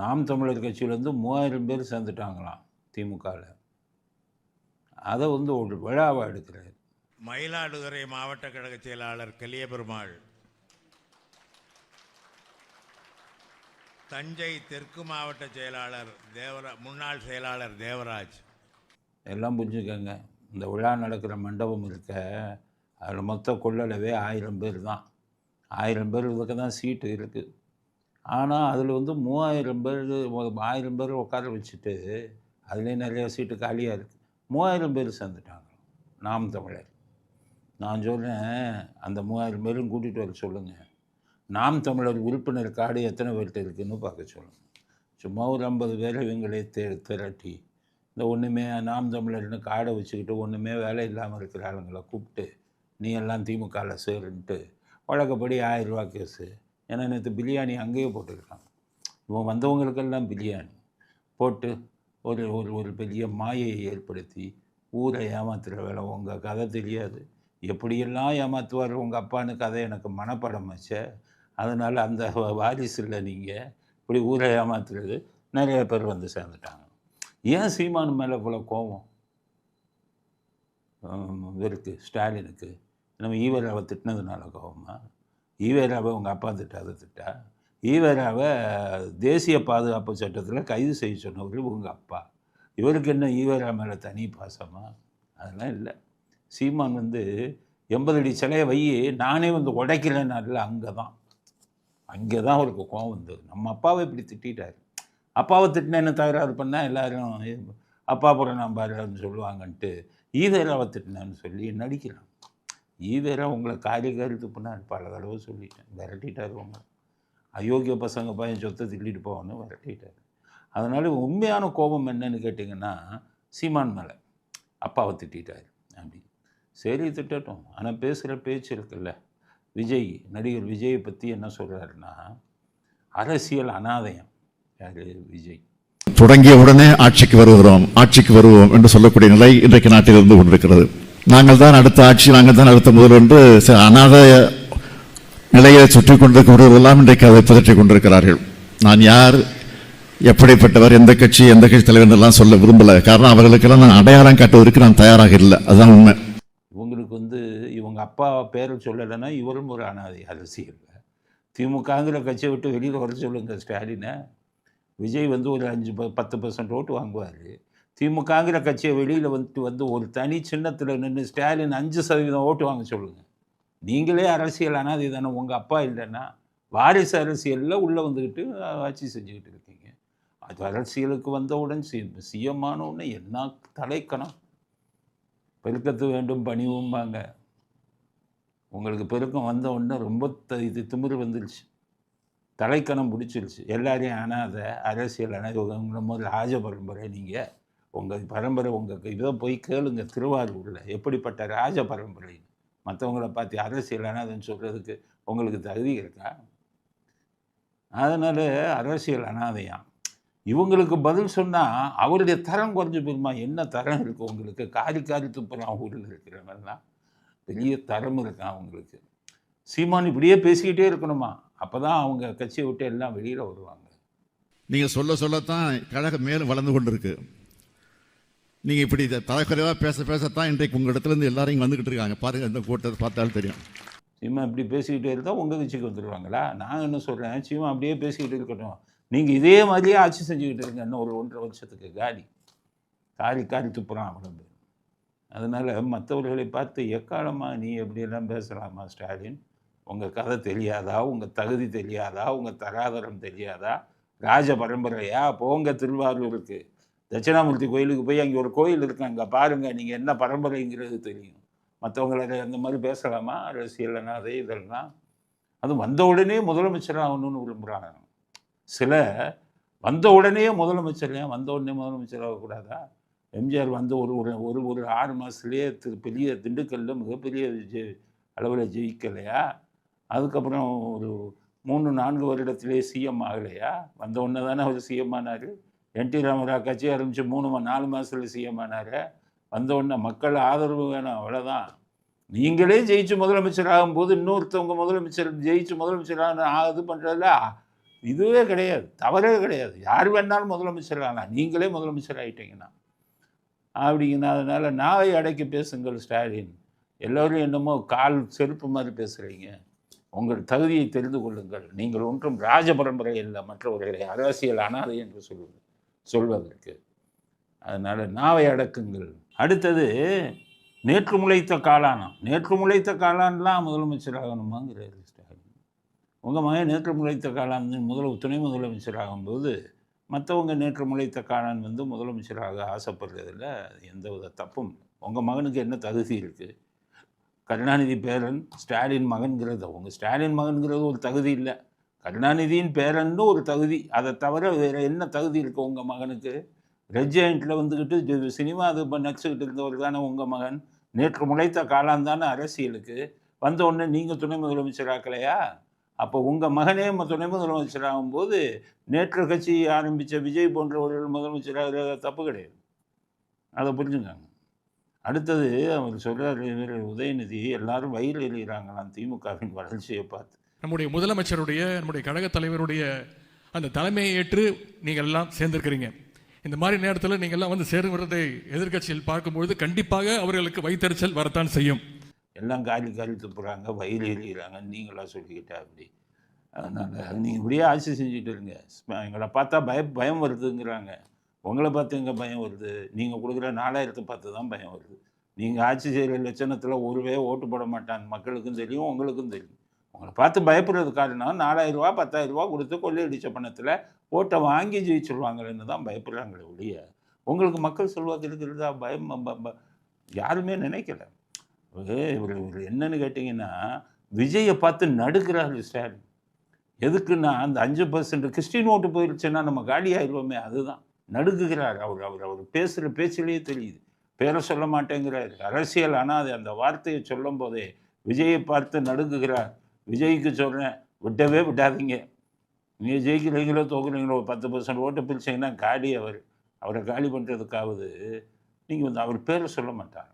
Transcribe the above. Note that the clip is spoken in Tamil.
நாம் தமிழர் கட்சியிலேருந்து மூவாயிரம் பேர் சேர்ந்துட்டாங்களாம் திமுகவில் அதை வந்து ஒரு விழாவாக எடுக்கிறார். மயிலாடுதுறை மாவட்ட கழக செயலாளர் கலியபெருமாள். தஞ்சை தெற்கு மாவட்ட செயலாளர் தேவரா முன்னாள் செயலாளர் தேவராஜ். எல்லாம் புரிஞ்சுக்கங்க. இந்த விழா நடக்கிற மண்டபம் இருக்க அதில் மொத்த கொள்ளளவே ஆயிரம் பேர் தான். ஆயிரம் பேர் இதுக்கு தான் சீட்டு இருக்குது ஆனால் அதில் வந்து மூவாயிரம் பேர் ஆயிரம் பேர் உட்கார வச்சுட்டு அதுலேயே நிறையா சீட்டு காலியாக இருக்குது மூவாயிரம் பேர் சேர்ந்துட்டாங்க. நாம் தமிழர். நான் சொல்கிறேன் அந்த மூவாயிரம் பேரும் கூட்டிகிட்டு வர சொல்லுங்கள் நாம் தமிழர் உறுப்பினர் காடு எத்தனை பேர்கிட்ட இருக்குன்னு பார்க்க சொல்லுங்கள் சும்மா ஒரு ஐம்பது பேரை இவங்களே தே திரட்டி இந்த ஒன்றுமே நாம் தமிழர்னு காடை வச்சுக்கிட்டு ஒன்றுமே வேலை இல்லாமல் இருக்கிற ஆளுங்களை கூப்பிட்டு நீ எல்லாம் திமுகவில் சேருன்ட்டு வழக்கப்படி ஆயிரம் ரூபா கேஸு. ஏன்னா நேற்று பிரியாணி அங்கேயே போட்டுருக்காங்க இவன் வந்தவங்களுக்கெல்லாம் பிரியாணி போட்டு ஒரு ஒரு ஒரு பெரிய மாயையை ஏற்படுத்தி ஊரை ஏமாத்துகிற வேலை உங்கள் கதை தெரியாது. எப்படியெல்லாம் ஏமாற்றுவார் உங்கள் அப்பான்னு கதை எனக்கு மனப்படம் வச்ச அதனால் அந்த வாரிசில் நீங்கள் இப்படி ஊரை ஏமாத்துறது நிறைய பேர் வந்து சேர்ந்துட்டாங்க. ஏன் சீமான் மேலே இவ்வளோ கோபம்? இவருக்கு ஸ்டாலினுக்கு. நம்ம ஈவராவை திட்டினதுனால கோபமாக ஈவேராவை உங்கள் அப்பா திட்டாத திட்டா? ஈவேராவை தேசிய பாதுகாப்பு சட்டத்தில் கைது செய்ய சொன்னவர் உங்கள் அப்பா. இவருக்கு என்ன ஈவேரா மேலே தனி பாசமா? அதெல்லாம் இல்லை. சீமான் வந்து எண்பது அடி சிலையை வை நானே வந்து உடைக்கலைன்னால அங்கே தான் அங்கே தான் அவருக்கு கோவம் வந்தது. நம்ம அப்பாவை இப்படி திட்டாரு அப்பாவை திட்டினா என்ன தகராறு பண்ணால் எல்லாரும் அப்பா புறம் நான் பாருன்னு சொல்லுவாங்கன்ட்டு ஈவேராவை திட்டினான்னு சொல்லி நடிக்கிறான். ஈவேரா உங்களை காரிய கருத்து பண்ணார் பல தடவை சொல்லிட்டேன். விரட்டிட்டார் உங்களை அயோக்கிய பசங்க பையன் சொத்தை திட்டிட்டு போவான்னு விரட்டிட்டார். அதனால் உண்மையான கோபம் என்னன்னு கேட்டிங்கன்னா சீமான் மேலே அப்பாவை திட்டார் அப்படி. சரி திட்டட்டும். ஆனால் பேசுகிற பேச்சு இருக்குல்ல. விஜய் நடிகர் விஜயை பற்றி என்ன சொல்கிறாருன்னா அரசியல் அனாதயம். யார்? விஜய். தொடங்கிய உடனே ஆட்சிக்கு வருகிறோம். ஆட்சிக்கு வருவோம் என்று சொல்லக்கூடிய நிலை இன்றைக்கு நாட்டில் இருந்து கொண்டிருக்கிறது. நாங்கள் தான் அடுத்த ஆட்சி நாங்கள் தான் அடுத்த முதல் என்று சில அநாத நிலையை சுற்றி கொண்டிருக்கிறவர்களெல்லாம் இன்றைக்கு அதை பதற்றி கொண்டிருக்கிறார்கள். நான் யார் எப்படிப்பட்டவர் எந்த கட்சி எந்த கட்சி தலைவர் எல்லாம் சொல்ல விரும்பலை. காரணம் அவர்களுக்கெல்லாம் நான் அடையாளம் காட்டுவதற்கு நான் தயாராக இல்லை. அதுதான் உண்மை. இவங்களுக்கு வந்து இவங்க அப்பா பேரை சொல்லலைன்னா இவரும் ஒரு அனாதை அரசியல் திமுகங்கிற கட்சியை விட்டு வெளியில் வர சொல்லுங்க ஸ்டாலினை. விஜய் வந்து ஒரு அஞ்சு பத்து பர்சன்ட் ஓட்டு வாங்குவார். திமுகங்கிற கட்சியை வெளியில் வந்துட்டு வந்து ஒரு தனி சின்னத்தில் நின்று ஸ்டாலின் அஞ்சு சதவீதம் ஓட்டு வாங்க சொல்லுங்கள் நீங்களே அரசியல் அனாதை தானே உங்கள் அப்பா இல்லைன்னா வாரிசு அரசியலில் உள்ளே வந்துக்கிட்டு ஆட்சி செஞ்சுக்கிட்டு இருக்கீங்க. அது அரசியலுக்கு வந்தவுடன் சி சிஎம்மான உடனே என்ன தலைக்கணம்? பெருக்கத்து வேண்டும் பணிவும்பாங்க. உங்களுக்கு பெருக்கம் வந்த உடனே ரொம்ப த இது திமிர் வந்துருச்சு. தலைக்கணம் பிடிச்சிருச்சு. எல்லாரையும் அனாத அரசியல் அனாதை முதல்ல ராஜ பரம்பரை நீங்கள் உங்கள் பரம்பரை உங்கள் இதை போய் கேளுங்க திருவாரூரில் எப்படிப்பட்ட ராஜ பரம்பரை? மற்றவங்கள பார்த்து அரசியல் அனாதைன்னு சொல்கிறதுக்கு உங்களுக்கு தகுதி இருக்கா? அதனால் அரசியல் அனாதையாம் இவங்களுக்கு பதில் சொன்னால் அவருடைய தரம் குறைஞ்சு போயிருமா? என்ன தரம் இருக்குது உங்களுக்கு? காரி காரி துப்புறான் ஊரில் இருக்கிறவங்கலாம் பெரிய தரம் இருக்கான் அவங்களுக்கு? சீமான் இப்படியே பேசிக்கிட்டே இருக்கணுமா? அப்போ தான் அவங்க கட்சியை விட்டு எல்லாம் வெளியில் வருவாங்க. நீங்கள் சொல்ல சொல்லத்தான் கழகம் மேலும் வளர்ந்து கொண்டிருக்கு. நீங்கள் இப்படி தலைக்குறைவாக பேச பேசத்தான் இன்றைக்கு உங்கள் இடத்துலேருந்து எல்லாரையும் வந்துக்கிட்டு இருக்காங்க. பாருங்கள் இந்த கூட்டத்தை பார்த்தாலும் தெரியும். சீமா இப்படி பேசிக்கிட்டே இருந்தால் உங்கள் கட்சிக்கு வந்துடுவாங்களா நான் என்ன சொல்கிறேன் சீமா அப்படியே பேசிக்கிட்டு இருக்கட்டும். நீங்கள் இதே மாதிரியே ஆட்சி செஞ்சுக்கிட்டு இருங்க. இன்னும் ஒரு ஒன்றரை வருஷத்துக்கு காலி. காரி காரி துப்புறான் அவ்வளவு அதனால் மற்றவர்களை பார்த்து எக்காலமாக நீ எப்படியெல்லாம் பேசலாமா ஸ்டாலின்? உங்கள் கதை தெரியாதா? உங்கள் தகுதி தெரியாதா? உங்கள் தராதரம் தெரியாதா? ராஜ பரம்பரையா? போங்க திருவாரூருக்கு. தட்சிணாமூர்த்தி கோயிலுக்கு போய் அங்கே ஒரு கோயில் இருக்கு அங்கே பாருங்கள் நீங்கள் என்ன பரம்பரைங்கிறது தெரியும். மற்றவங்களை அந்த மாதிரி பேசலாமா? அரசியல்னா அதே இதெல்லாம். அது வந்த உடனே முதலமைச்சர் ஆகணும்னு விரும்புகிறாங்க சில வந்த உடனே முதலமைச்சர் ஏன் வந்த உடனே முதலமைச்சர் ஆகக்கூடாதா? எம்ஜிஆர் வந்து ஒரு ஒரு ஒரு ஒரு ஆறு மாதத்துலேயே திரு பெரிய திண்டுக்கல்லில் மிகப்பெரிய ஜெ அளவில் ஜெயிக்கலையா? அதுக்கப்புறம் ஒரு மூணு நான்கு வருடத்திலே சிஎம் ஆகலையா? வந்த உடனே தானே அவர் சிஎம் ஆனார். என்டி ராமராவ் கட்சி ஆரம்பித்து மூணு மா- நாலு மாதத்தில் சிஎம் ஆனார். வந்தவுடனே மக்கள் ஆதரவு வேணும் அவ்வளோதான் நீங்களே ஜெயிச்சு முதலமைச்சர் ஆகும்போது இன்னொருத்தவங்க முதலமைச்சர் ஜெயிச்சு முதலமைச்சர் ஆன இது பண்ணுறதுல இதுவே கிடையாது தவறே கிடையாது. யார் வேணாலும் முதலமைச்சர் ஆகலாம். நீங்களே முதலமைச்சர் ஆகிட்டீங்கன்னா அப்படிங்கன்னா அதனால் நாவை அடக்கி பேசுங்கள் ஸ்டாலின். எல்லோரும் என்னமோ கால் செருப்பு மாதிரி பேசுகிறீங்க உங்கள் தகுதியை தெரிந்து கொள்ளுங்கள். நீங்கள் ஒன்றும் ராஜ பரம்பரை இல்லை மற்றவர்களை அரசியல் அனாதை என்று சொல்லுங்கள். சொல்வதற்கு. அதனால் நாவை அடக்குங்கள். அடுத்தது நேற்று முளைத்த காளானம். நேற்று முளைத்த காளான்லாம் முதலமைச்சராகணுமாங்கிறார் ஸ்டாலின் உங்கள் மகன் நேற்று முளைத்த காளான் முதல் துணை முதலமைச்சர் ஆகும்போது மற்றவங்க நேற்று முளைத்த காளான் வந்து முதலமைச்சராக ஆசைப்படுறதில்ல. எந்த வித தப்பும் உங்கள் மகனுக்கு என்ன தகுதி இருக்குது கருணாநிதி பேரன் ஸ்டாலின் மகன்கிறது. உங்கள் ஸ்டாலின் மகன்கிறது ஒரு தகுதி இல்லை. கருணாநிதியின் பேரன்னு ஒரு தகுதி. அதை தவிர வேறு என்ன தகுதி இருக்குது உங்கள் மகனுக்கு? ரெட் வந்துக்கிட்டு சினிமா அது ப- நடிச்சுக்கிட்டு இருந்தவர் தானே உங்கள் மகன். நேற்று முளைத்த காலம் அரசியலுக்கு. வந்த உடனே நீங்கள் துணை முதலமைச்சராக்கலையா அப்போ உங்கள் மகனே துணை முதலமைச்சர் ஆகும்போது நேற்று கட்சி ஆரம்பித்த விஜய் போன்றவர்கள் முதலமைச்சராக தப்பு கிடையாது. அதை புரிஞ்சுக்காங்க. அடுத்தது அவர் சொல்கிறார் இவர் உதயநிதி எல்லாரும் வயிறு எறிகிறாங்களாம். திமுகவின் வளர்ச்சியை பார்த்து. நம்முடைய முதலமைச்சருடைய நம்முடைய கழக தலைவருடைய அந்த தலைமையை ஏற்று நீங்கள் எல்லாம் சேர்ந்திருக்கிறீங்க. இந்த மாதிரி நேரத்தில் நீங்கள் எல்லாம் வந்து சேருங்கிறதை எதிர்க்கட்சியில் பார்க்கும்பொழுது கண்டிப்பாக அவர்களுக்கு வைத்தறிச்சல் வரத்தான் செய்யும். எல்லாம் காலி காலி துப்புறாங்க வயிறு எறிகிறாங்க நீங்களாம் சொல்லிக்கிட்டா அப்படி. அதனால் நீங்கள் இப்படியே ஆட்சி செஞ்சுட்டு இருங்க. எங்களை பார்த்தா பய பயம் வருதுங்கிறாங்க. உங்களை பார்த்து எங்கே பயம் வருது? நீங்கள் கொடுக்குற நாலாயிரத்தை பார்த்து தான் பயம் வருது. நீங்கள் ஆட்சி செய்கிற லட்சணத்தில் ஒருவே ஓட்டு போட மாட்டான் மக்களுக்கும் தெரியும் உங்களுக்கும் தெரியும். உங்களை பார்த்து பயப்படுறது காரணம் நாலாயிரரூவா பத்தாயிரரூவா கொடுத்து கொள்ளையடிச்ச பணத்தில் ஓட்டை வாங்கி ஜெயிச்சிருவாங்களேன்னு தான் பயப்படுறாங்களே ஒழிய உங்களுக்கு மக்கள் செல்வாக்கு இருக்கிறதா? பயம் யாருமே நினைக்கல. இவர் இவர் என்னன்னு கேட்டிங்கன்னா விஜயை பார்த்து நடுக்கிறாரு ஸ்டாலின். எதுக்குன்னா அந்த அஞ்சு பர்சன்ட் கிறிஸ்டின் ஓட்டு போயிடுச்சுன்னா நம்ம காலி ஆயிடுவோமே அதுதான். நடுக்குகிறார் அவர் அவர் அவர் பேசுகிற பேச்சிலேயே தெரியுது. பேரை சொல்ல மாட்டேங்கிறார். அரசியல் ஆனால் அது அந்த வார்த்தையை சொல்லும் போதே விஜயை பார்த்து நடுக்குகிறார். விஜய்க்கு சொல்கிறேன் விட்டவே விடாதீங்க. நீங்கள் ஜெயிக்கிறீங்களோ தோக்குறீங்களோ பத்து பர்சன்ட் ஓட்டு பிரிச்சிங்கன்னா காலி அவர் அவரை காலி பண்ணுறதுக்காவது நீங்கள் வந்து அவர் பேரை சொல்ல மாட்டார்.